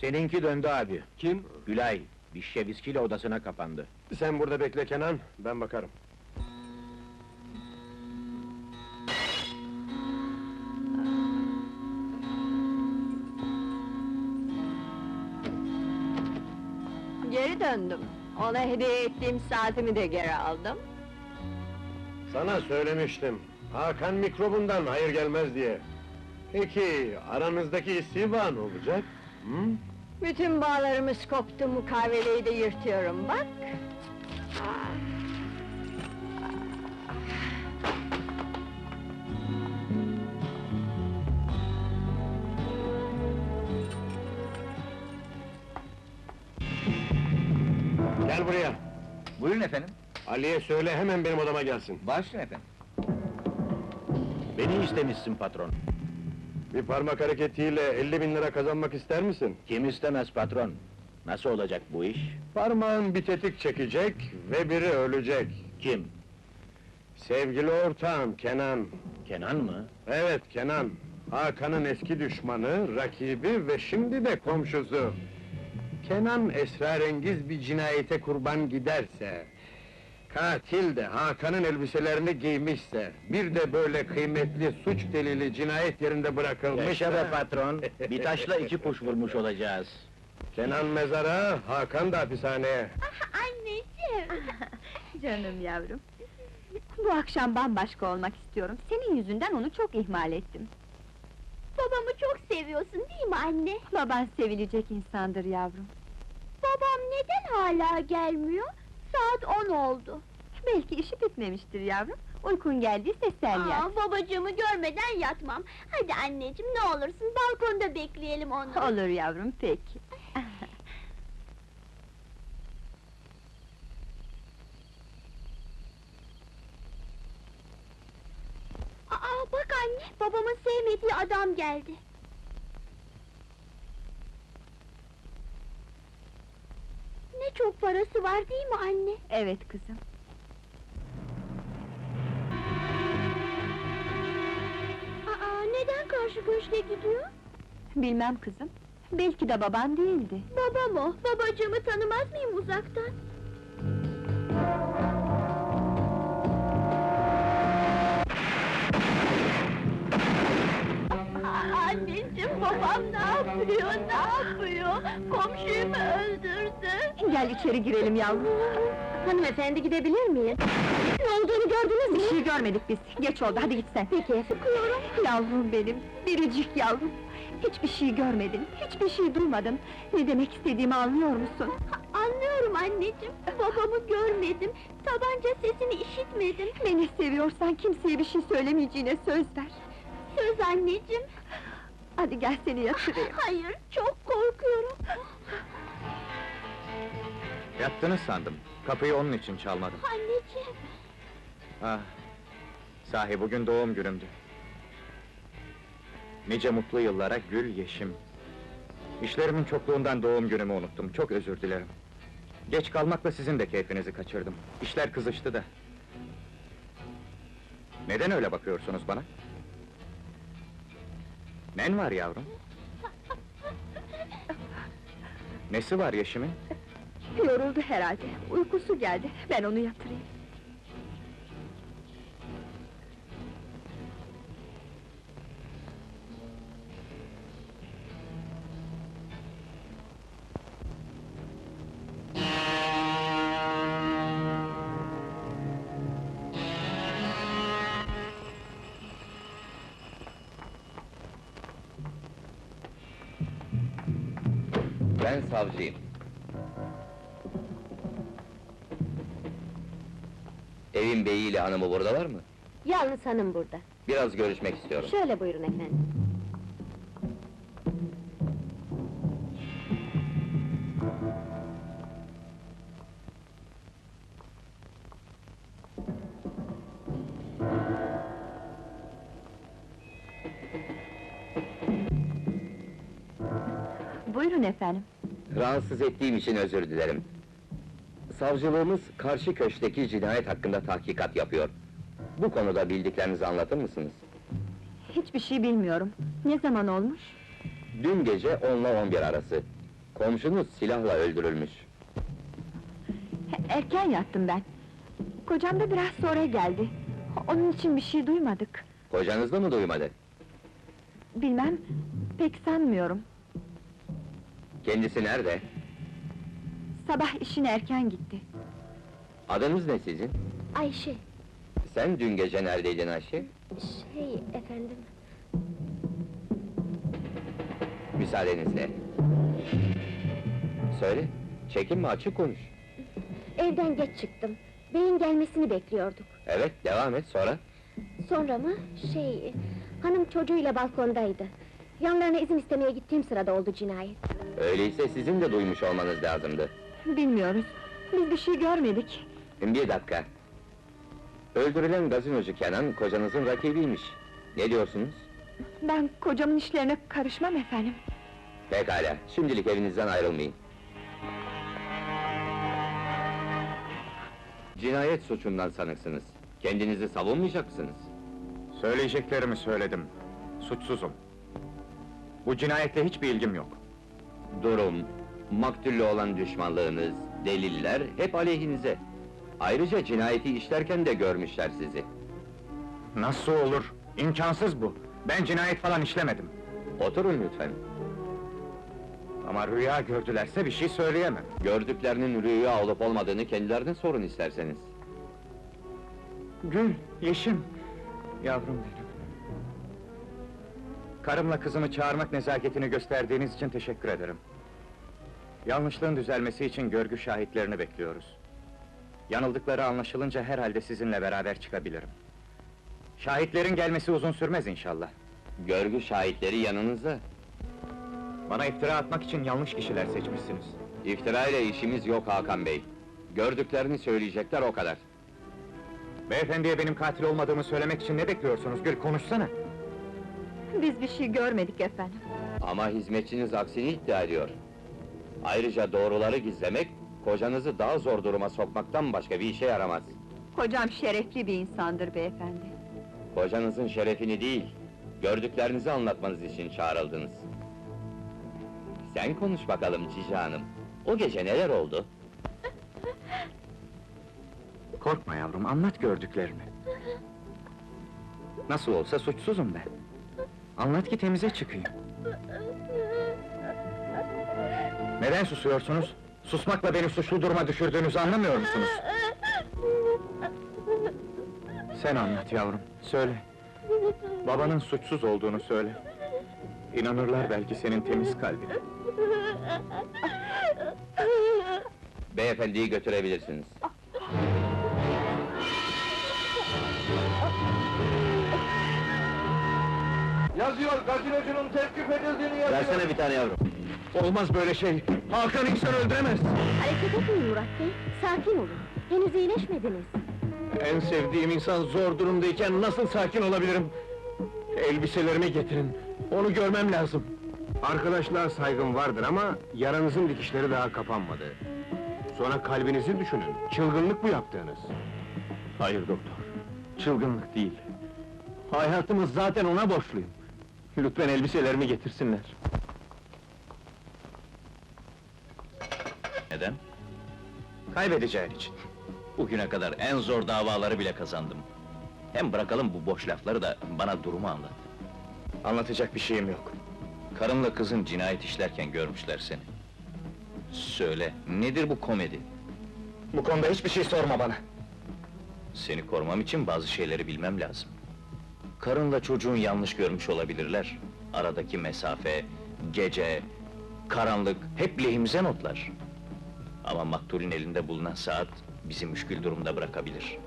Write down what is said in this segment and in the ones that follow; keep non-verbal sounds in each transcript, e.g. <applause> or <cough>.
Seninki döndü abi. Kim? Gülay, Vişçeviski'yle odasına kapandı. Sen burada bekle Kenan, ben bakarım. Geri döndüm. Ona hediye ettiğim saatimi de geri aldım. Sana söylemiştim, Hakan mikrobundan hayır gelmez diye. Peki, aranızdaki istiğba ne olacak? Hı? Bütün bağlarımız koptu, mukaveleyi de yırtıyorum bak. Gel buraya, Buyurun efendim. Ali'ye söyle hemen benim odama gelsin. Başlayın efendim. Beni istemişsin patron. Bir parmak hareketiyle 50 bin lira kazanmak ister misin? Kim istemez patron? Nasıl olacak bu iş? Parmağın bir tetik çekecek ve biri ölecek. Kim? Sevgili ortağım Kenan. Kenan mı? Evet Kenan. Hakan'ın eski düşmanı, rakibi ve şimdi de komşusu. Kenan esrarengiz bir cinayete kurban giderse... ...katil de Hakan'ın elbiselerini giymişse... ...bir de böyle kıymetli suç delili cinayet yerinde bırakılmış... Yaşa be patron, bir taşla iki kuş vurmuş olacağız. Kenan mezara, Hakan da hapishaneye. Anneciğim! <laughs> Canım yavrum. Bu akşam bambaşka olmak istiyorum. Senin yüzünden onu çok ihmal ettim. Babamı çok seviyorsun değil mi anne? Baban sevilecek insandır yavrum. Babam neden hala gelmiyor? Saat on oldu. Belki işi bitmemiştir yavrum. Uykun geldiyse sen yat. Aa, babacığımı görmeden yatmam. Hadi anneciğim ne olursun balkonda bekleyelim onu. Olur yavrum, peki. Aa, bak anne, babamın sevmediği adam geldi. Ne çok parası var değil mi anne? Evet kızım. Aa, neden karşı köşke gidiyor? Bilmem kızım. Belki de baban değildi. Babam o, babacığımı tanımaz mıyım uzaktan? Anneciğim, babam ne yapıyor, ne yapıyor? Komşuyu mu öldürdü? Gel içeri girelim yavrum. Hanımefendi gidebilir miyim? Ne olduğunu gördünüz mü? Bir şey görmedik biz. Geç oldu, hadi git sen. Peki. Sıkıyorum. Yavrum benim, biricik yavrum. Hiçbir şey görmedin, hiçbir şey duymadın. Ne demek istediğimi anlıyor musun? Anlıyorum anneciğim, babamı görmedim, tabanca sesini işitmedim. Beni seviyorsan kimseye bir şey söylemeyeceğine söz ver. Söz anneciğim. Hadi gel seni yatırayım. Hayır, çok korkuyorum. Yattınız sandım. Kapıyı onun için çalmadım. Anneciğim, Ah, sahi bugün doğum günümdü. Nice mutlu yıllara gül yeşim. İşlerimin çokluğundan doğum günümü unuttum, çok özür dilerim. Geç kalmakla sizin de keyfinizi kaçırdım. İşler kızıştı da. Neden öyle bakıyorsunuz bana? Nen var yavrum? Nesi var Yeşim'in? Yoruldu herhalde, uykusu geldi. Ben onu yatırayım. Ben savcıyım. Evin beyiyle hanımı buradalar mı? yalnız hanım burada. Biraz görüşmek istiyorum. Şöyle buyurun efendim. Rahatsız ettiğim için özür dilerim. Savcılığımız karşı köşkteki cinayet hakkında tahkikat yapıyor. Bu konuda bildiklerinizi anlatır mısınız? Hiçbir şey bilmiyorum. Ne zaman olmuş? Dün gece 10 ile 11 arası. Komşunuz silahla öldürülmüş. Erken yattım ben. Kocam da biraz sonra geldi. Onun için bir şey duymadık. Kocanız da mı duymadı? Bilmem, pek sanmıyorum. Kendisi nerede? Sabah işine erken gitti. Adınız ne sizin? Ayşe, Sen dün gece neredeydin Ayşe? şey efendim... Müsaadenizle. Söyle, çekinme açık konuş. Evden geç çıktım. Beyin gelmesini bekliyorduk. Evet, devam et sonra. Sonra mı? Şey... Hanım çocuğuyla balkondaydı. Yanlarına izin istemeye gittiğim sırada oldu cinayet. Öyleyse sizin de duymuş olmanız lazımdı. Bilmiyoruz. Biz bir şey görmedik. Bir dakika. Öldürülen gazinocu Kenan, kocanızın rakibiymiş. Ne diyorsunuz? Ben kocamın işlerine karışmam efendim. Pekala, şimdilik evinizden ayrılmayın. Cinayet suçundan sanıksınız. Kendinizi savunmayacak mısınız? Söyleyeceklerimi söyledim. Suçsuzum. Bu cinayetle hiçbir ilgim yok. Durum, maktulle olan düşmanlığınız, deliller hep aleyhinize. Ayrıca cinayeti işlerken de görmüşler sizi. Nasıl olur? İmkansız bu. Ben cinayet falan işlemedim. Oturun lütfen. Ama rüya gördülerse bir şey söyleyemem. Gördüklerinin rüya olup olmadığını kendilerine sorun isterseniz. Gül, Yeşim, yavrum benim. Karımla kızımı çağırmak nezaketini gösterdiğiniz için teşekkür ederim. Yanlışlığın düzelmesi için görgü şahitlerini bekliyoruz. Yanıldıkları anlaşılınca herhalde sizinle beraber çıkabilirim. Şahitlerin gelmesi uzun sürmez inşallah. Görgü şahitleri yanınızda. Bana iftira atmak için yanlış kişiler seçmişsiniz. İftira ile işimiz yok Hakan Bey. Gördüklerini söyleyecekler o kadar. Beyefendiye benim katil olmadığımı söylemek için ne bekliyorsunuz Gül, konuşsana! Biz bir şey görmedik efendim. Ama hizmetçiniz aksini iddia ediyor. Ayrıca doğruları gizlemek, kocanızı daha zor duruma sokmaktan başka bir işe yaramaz. Kocam şerefli bir insandır beyefendi. Kocanızın şerefini değil, gördüklerinizi anlatmanız için çağrıldınız. Sen konuş bakalım Cici Hanım. O gece neler oldu? Korkma yavrum, anlat gördüklerini. Nasıl olsa suçsuzum ben. Anlat ki temize çıkayım. Neden susuyorsunuz? Susmakla beni suçlu duruma düşürdüğünüzü anlamıyor musunuz? Sen anlat yavrum, söyle. Babanın suçsuz olduğunu söyle. İnanırlar belki senin temiz kalbine. Beyefendiyi götürebilirsiniz. Yazıyor, gazinocunun tevkif edildiğini yazıyor. Versene bir tane yavrum. Olmaz böyle şey! Hakan insan öldüremez! Hareket etmeyin Murat Bey, sakin olun. Henüz iyileşmediniz. En sevdiğim insan zor durumdayken nasıl sakin olabilirim? Elbiselerimi getirin, onu görmem lazım. Arkadaşlığa saygım vardır ama yaranızın dikişleri daha kapanmadı. Sonra kalbinizi düşünün, çılgınlık bu yaptığınız. Hayır doktor, çılgınlık değil. Hayatımı zaten ona borçluyum. Lütfen elbiselerimi getirsinler. Neden? Kaybedeceğin için. Bugüne kadar en zor davaları bile kazandım. Hem bırakalım bu boş lafları da bana durumu anlat. Anlatacak bir şeyim yok. Karınla kızın cinayet işlerken görmüşler seni. Söyle, nedir bu komedi? Bu konuda hiçbir şey sorma bana. Seni korumam için bazı şeyleri bilmem lazım. Karınla çocuğun yanlış görmüş olabilirler. Aradaki mesafe, gece, karanlık, hep lehimize notlar. Ama maktulün elinde bulunan saat, bizi müşkül durumda bırakabilir.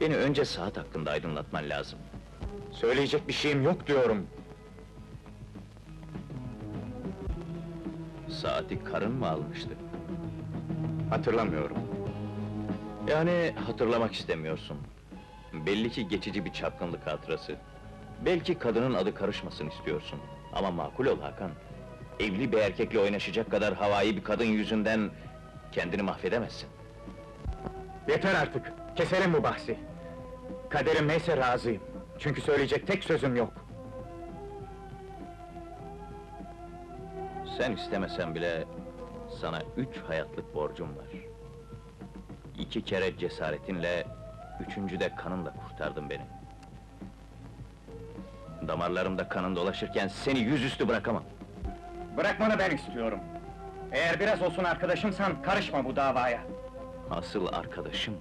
Beni önce saat hakkında aydınlatman lazım. Söyleyecek bir şeyim yok diyorum. Saati karın mı almıştı? Hatırlamıyorum. Yani hatırlamak istemiyorsun. Belli ki geçici bir çapkınlık hatırası. Belki kadının adı karışmasın istiyorsun. Ama makul ol Hakan. Evli bir erkekle oynaşacak kadar havai bir kadın yüzünden... ...kendini mahvedemezsin. Yeter artık, keselim bu bahsi. Kaderim neyse razıyım. Çünkü söyleyecek tek sözüm yok. Sen istemesen bile sana üç hayatlık borcum var. İki kere cesaretinle, üçüncü de kanınla kurtardın beni. Damarlarımda kanın dolaşırken seni yüzüstü bırakamam. Bırakmanı ben istiyorum. Eğer biraz olsun arkadaşımsan karışma bu davaya. Asıl arkadaşım,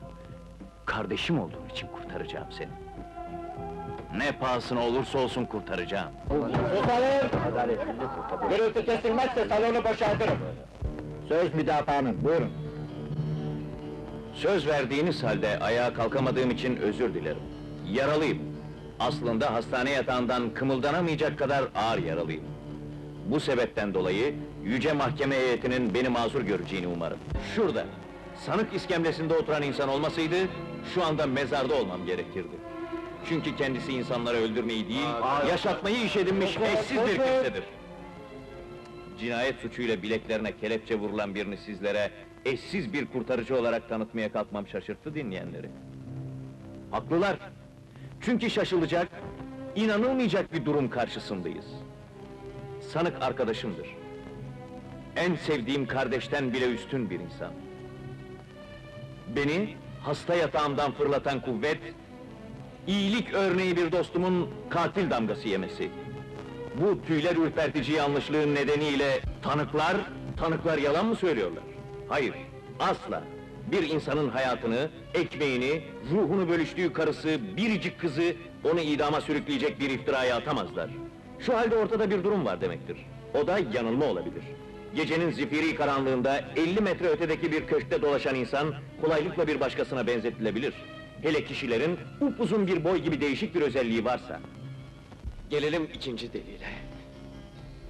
kardeşim olduğun için kurtaracağım seni. Ne pahasına olursa olsun kurtaracağım. Gürültü kesilmezse salonu boşaltırım. Söz müdafaanın, buyurun. Söz verdiğiniz halde ayağa kalkamadığım için özür dilerim. Yaralıyım. Aslında hastane yatağından kımıldanamayacak kadar ağır yaralıyım. Bu sebepten dolayı yüce mahkeme heyetinin beni mazur göreceğini umarım. Şurada, sanık iskemlesinde oturan insan olmasaydı, şu anda mezarda olmam gerekirdi. Çünkü kendisi insanları öldürmeyi değil, yaşatmayı iş edinmiş eşsiz bir kimsedir. Cinayet suçuyla bileklerine kelepçe vurulan birini sizlere eşsiz bir kurtarıcı olarak tanıtmaya kalkmam şaşırttı dinleyenleri. Haklılar. Çünkü şaşılacak, inanılmayacak bir durum karşısındayız. Sanık arkadaşımdır. En sevdiğim kardeşten bile üstün bir insan. Beni hasta yatağımdan fırlatan kuvvet, iyilik örneği bir dostumun katil damgası yemesi. Bu tüyler ürpertici yanlışlığın nedeniyle tanıklar, tanıklar yalan mı söylüyorlar? Hayır, asla. Bir insanın hayatını, ekmeğini, ruhunu bölüştüğü karısı, biricik kızı, onu idama sürükleyecek bir iftiraya atamazlar. Şu halde ortada bir durum var demektir. O da yanılma olabilir. Gecenin zifiri karanlığında 50 metre ötedeki bir köşkte dolaşan insan kolaylıkla bir başkasına benzetilebilir. Hele kişilerin upuzun bir boy gibi değişik bir özelliği varsa. Gelelim ikinci delile.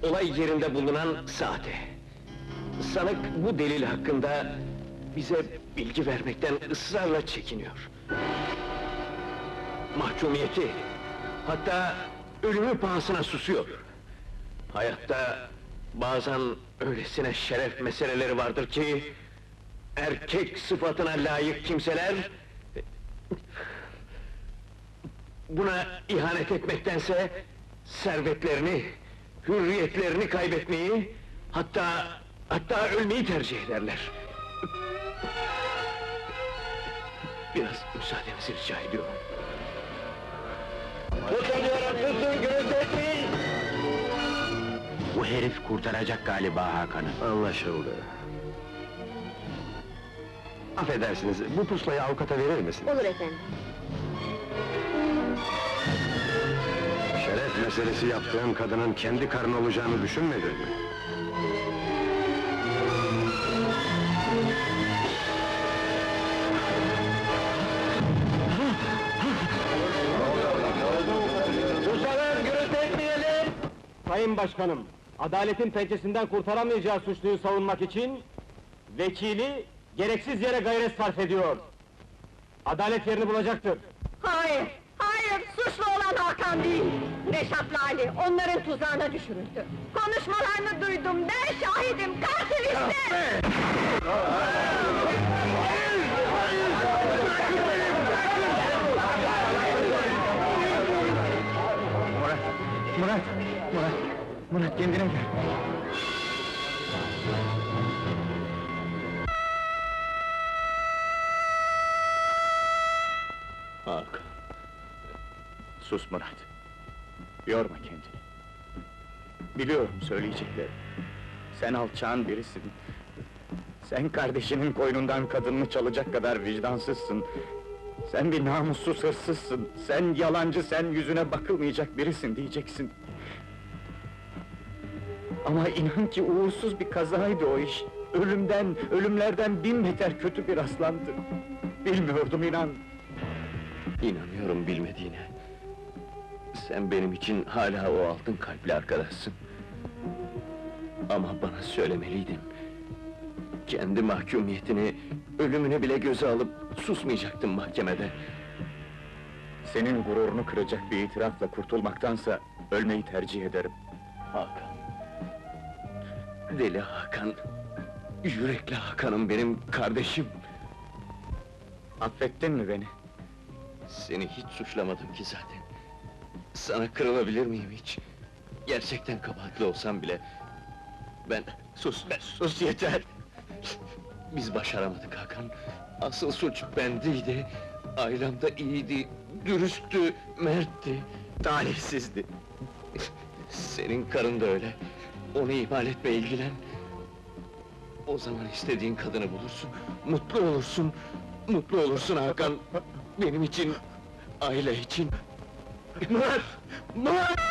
Olay yerinde bulunan saate. Sanık bu delil hakkında bize bilgi vermekten ısrarla çekiniyor. Mahkumiyeti, hatta ölümü pahasına susuyor. Hayatta bazen öylesine şeref meseleleri vardır ki... ...erkek sıfatına layık kimseler... ...buna ihanet etmektense... ...servetlerini, hürriyetlerini kaybetmeyi... ...hatta, hatta ölmeyi tercih ederler. Biraz müsaadenizi rica ediyorum. Tutuyorum, tutun! Bu herif kurtaracak galiba Hakan'ı. Anlaşıldı. Affedersiniz, bu puslayı avukata verir misin? Olur efendim. Şeref meselesi yaptığın kadının kendi karın olacağını düşünmedin mi? Sayın Başkanım, adaletin pençesinden kurtaramayacağı suçluyu savunmak için... ...vekili gereksiz yere gayret sarf ediyor. Adalet yerini bulacaktır. Hayır, hayır, suçlu olan Hakan değil! Reşat'la Ali, onların tuzağına düşürüldü. Konuşmalarını duydum, ben şahidim, katil işte! Sus Murat. Yorma kendini. Biliyorum söyleyeceklerim. Sen alçağın birisin. Sen kardeşinin koynundan kadınını çalacak kadar vicdansızsın. Sen bir namussuz hırsızsın. Sen yalancı, sen yüzüne bakılmayacak birisin diyeceksin. Ama inan ki uğursuz bir kazaydı o iş. Ölümden, ölümlerden bin beter kötü bir aslandı. Bilmiyordum inan. İnanıyorum bilmediğine. Sen benim için hala o altın kalpli arkadaşsın. Ama bana söylemeliydin. Kendi mahkumiyetini, ölümünü bile göze alıp susmayacaktın mahkemede. Senin gururunu kıracak bir itirafla kurtulmaktansa ölmeyi tercih ederim. Hakan. Deli Hakan. Yürekli Hakan'ım benim kardeşim. Affettin mi beni? Seni hiç suçlamadım ki zaten. Sana kırılabilir miyim hiç? Gerçekten kabahatli olsam bile... Ben... Sus, sus yeter! Biz başaramadık Hakan. Asıl suç bendeydi. Ailem de iyiydi, dürüsttü, mertti. Talihsizdi. Senin karın da öyle. Onu ihmal etme, ilgilen. O zaman istediğin kadını bulursun, mutlu olursun. Mutlu olursun Hakan. Benim için, aile için. Murat! Murat!